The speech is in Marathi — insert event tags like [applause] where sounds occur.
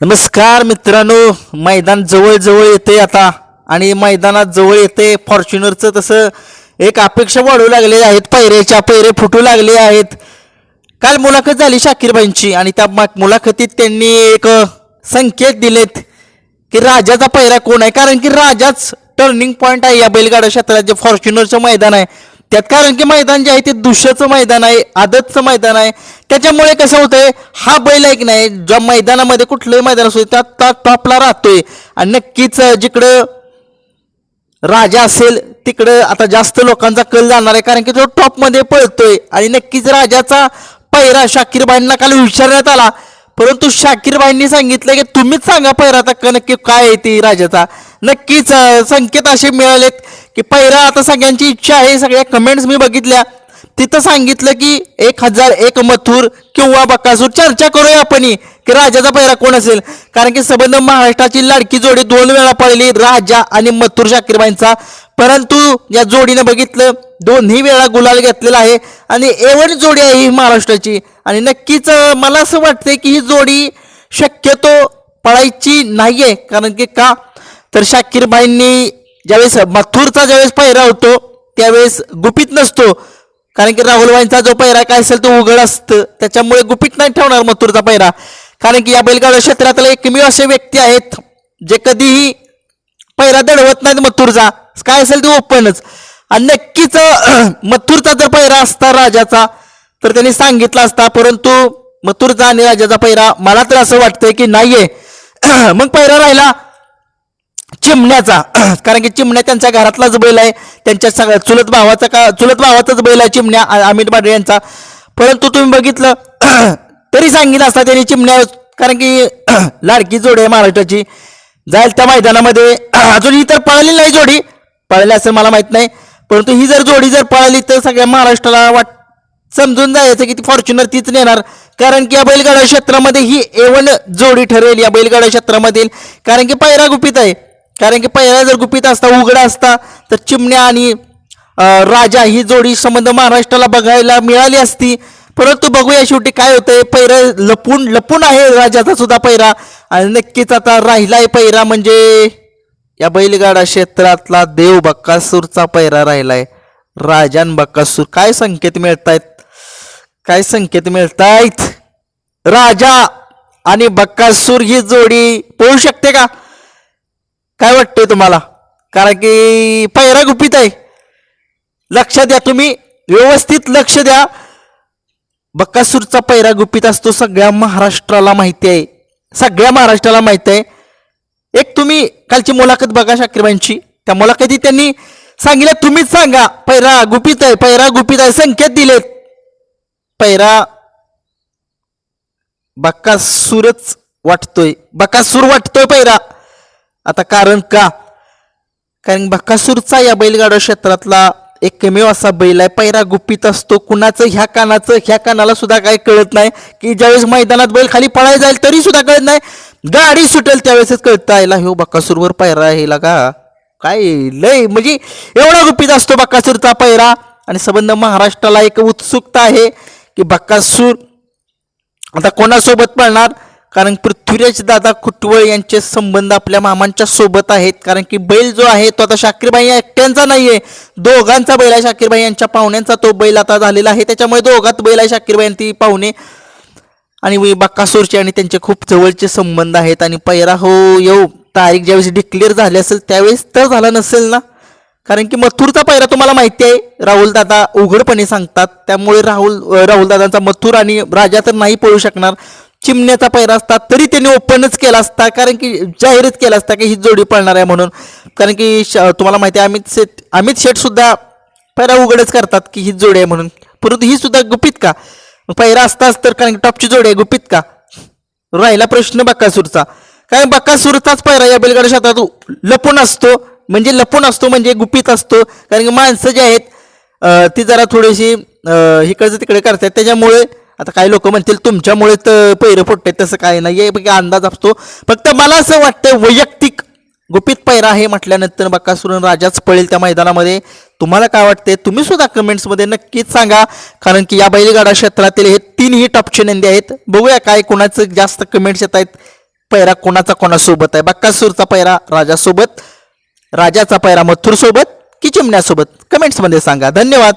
नमस्कार मित्रांनो मैदान जवळजवळ येते आता. आणि मैदानात जवळ येते फॉर्च्युनरचं तसं एक अपेक्षा वाढू लागले आहेत. पैऱ्याच्या पैरे फुटू लागले आहेत. काल मुलाखत झाली शाकीरबाईंची आणि त्या मा- मुलाखतीत त्यांनी एक संकेत दिलेत की राजाचा पैरा कोण आहे? कारण की राजाच टर्निंग पॉईंट आहे या बैलगाडा क्षेत्रात जे फॉर्च्युनरचं मैदान आहे. त्यात कारण की मैदान जे आहे ते दुष्याचं मैदान आहे आदतचं मैदान आहे. त्याच्यामुळे कसं होतंय हा बैल आहे की नाही ज्या मैदानामध्ये कुठलंही मैदान असू त्यात त्या टॉपला राहतोय. आणि नक्कीच जिकडं राजा असेल तिकडं आता जास्त लोकांचा कल जाणार आहे कारण की तो टॉपमध्ये पळतोय. आणि नक्कीच राजाचा पैरा शाकीरबाईंना काल विचारण्यात आला. परंतु शाकीरबाईंनी सांगितलं की तुम्हीच सांगा पैरा आता क- नक्की काय आहे ती राजाचा. नक्कीच संकेत असे मिळालेत की पहिला आता सगळ्यांची इच्छा आहे सगळ्या कमेंट्स मी बघितल्या. तिथं सांगितलं की एक हजार एक मथुर किंवा बकासूर चर्चा करूया आपण की राजाचा पहिरा कोण असेल? कारण की संबंध महाराष्ट्राची लाडकी जोडी दोन वेळा पडली राजा आणि मथुर शाकीरबाईंचा. परंतु या जोडीनं बघितलं दोन्ही वेळा गुलाल घेतलेला आहे आणि एवढी जोडी आहे ही महाराष्ट्राची. आणि नक्कीच मला असं वाटतंय की ही जोडी शक्यतो पळायची नाहीये कारण की का? तर शाकीरबाईंनी ज्यावेळेस मथुरचा ज्यावेळेस पायरा होतो त्यावेळेस गुपित नसतो. कारण की राहुलबाईंचा जो पायरा काय असेल तो उघड असतं. त्याच्यामुळे गुपित नाही ठेवणार मथुरचा पायरा कारण की या बैलगाडा क्षेत्रातले एकमेव असे व्यक्ती आहेत जे कधीही पैरा दडवत नाहीत मथुरचा. काय असेल ते ओपनच. आणि नक्कीच मथूरचा मथुरचा जर पैरा असता राजाचा तर त्यांनी सांगितला असता परंतु मथुरचा आणि राजाचा पैरा मला तर असं वाटतंय की नाहीये. मग पैरा राहिला चिमण्याचा [clears throat] कारण की चिमण्या त्यांच्या घरातलाच बैल आहे. त्यांच्या सगळ्या चुलत भावाचा का चुलत भावाचाच बैल आहे चिमण्या अमित बाडे यांचा. परंतु तुम्ही बघितलं [clears throat] तरी सांगितलं असता त्यांनी चिमण्या कारण की [clears throat] लाडकी जोडी आहे महाराष्ट्राची. जाईल त्या मैदानामध्ये. अजून ही तर पळाली नाही जोडी. पळाली असेल मला माहीत नाही. परंतु ही जर जोडी जर पळाली तर सगळ्या महाराष्ट्राला वाट समजून जायचं की ती फॉर्च्युनर तीच नेणार. कारण की या बैलगाडा क्षेत्रामध्ये ही एवन जोडी ठरेल या बैलगाडा क्षेत्रामधील. कारण की पैरा गुपित आहे. कारण की पहिला जर गुपित असता उघडा असता तर चिमण्या आणि राजा ही जोडी संबंध महाराष्ट्राला बघायला मिळाली असती. परंतु बघूया शेवटी काय होतंय. पैरा लपून लपून आहे राजाचा सुद्धा पैरा. आणि नक्कीच आता राहिलाय पैरा म्हणजे या बैलगाडा क्षेत्रातला देव बक्कासूरचा पैरा राहिलाय. राजान बक्कासूर. काय संकेत मिळतायत? काय संकेत मिळतायत? राजा आणि बक्कासूर ही जोडी पळू शकते का? काय वाटतंय तुम्हाला? कारण की पैरा गुपित आहे. लक्ष द्या तुम्ही. व्यवस्थित लक्ष द्या. बक्कासूरचा पैरा गुपित असतो सगळ्या महाराष्ट्राला माहिती आहे. सगळ्या महाराष्ट्राला माहिती आहे. एक तुम्ही कालची मुलाखत बघा शाकिरबाईंची. त्या मुलाखतीत त्यांनी सांगितलं तुम्हीच सांगा पैरा गुपित आहे पैरा गुपित आहे संकेत दिलेत. पैरा बक्कासूरच वाटतोय. बक्कासूर वाटतोय पैरा आता कारण का? कारण बक्कासूरचा या बैलगाडा क्षेत्रातला एकमेव असा बैल आहे. पैरा गुपित असतो. कुणाचं ह्या कानाचं ह्या कानाला सुद्धा काही कळत नाही. की ज्यावेळेस मैदानात बैल खाली पळायला जाईल तरी सुद्धा कळत नाही. गाडी सुटेल त्यावेळेसच कळतं. आयला हो बक्कासूरवर पैरा यायला का काय लय म्हणजे एवढा गुपित असतो बक्कासूरचा पैरा. आणि संबंध महाराष्ट्राला एक उत्सुकता आहे की बक्कासूर आता कोणासोबत पळणार? कारण पृथ्वीराज दादा कुटवळ यांचे संबंध आपल्या मामांच्या सोबत आहेत. कारण की बैल जो आहे तो आता शाकीरबाई एकट्यांचा नाहीये. दोघांचा बैल आहे शाकीरबाई यांच्या पाहुण्यांचा. तो बैल आता झालेला आहे. त्याच्यामुळे दोघात बैल आहे शाकीरबाई ती पाहुणे. आणि वी आणि त्यांचे खूप जवळचे संबंध आहेत. आणि पैरा हो येऊ तारीख ज्यावेळेस डिक्लेअर झाली असेल त्यावेळेस तर झाला नसेल ना? कारण की मथुरचा पैरा तुम्हाला माहिती आहे. राहुल दादा उघडपणे सांगतात. त्यामुळे राहुल राहुल दादांचा मथुर आणि राजा तर नाही पळू शकणार. चिमण्याचा पैरा असता तरी त्यांनी ओपनच केला असता कारण की जाहीरच केला असता की ही जोडी पळणार आहे म्हणून. कारण की श- तुम्हाला माहिती आहे अमित शेठ अमित शेठ सुद्धा पैरा उघडच करतात की ही जोडी आहे म्हणून. परंतु ही सुद्धा गुपित का? पैरा असताच तर कारण की टॉपची जोडी आहे गुपित का? राहिला प्रश्न बक्कासूरचा. कारण बक्कासूरचाच पैरा या बैलगाडा शेतात लपून असतो. म्हणजे लपून असतो म्हणजे गुपित असतो. कारण की माणसं जी आहेत ती जरा थोडीशी इकडचं तिकडे करतात. त्याच्यामुळे आता काही लोक म्हणतील तुमच्यामुळे तर पैरं फुटते तसं काय नाही. यापैकी अंदाज असतो. फक्त मला असं वाटतं वैयक्तिक गुपित पैरा आहे म्हटल्यानंतर बकासूर राजाच पळेल त्या मैदानामध्ये. तुम्हाला काय वाटते तुम्ही सुद्धा कमेंट्समध्ये नक्कीच सांगा. कारण की या बैलगाडा क्षेत्रातील हे तीनही टॉपचे नंदी आहेत. बघूया काय कोणाचं जास्त कमेंट्स येत आहेत. पैरा कोणाचा कोणासोबत आहे? बक्कासूरचा पैरा राजासोबत. राजाचा पैरा मथुरसोबत की चिमण्यासोबत? कमेंट्समध्ये सांगा. धन्यवाद.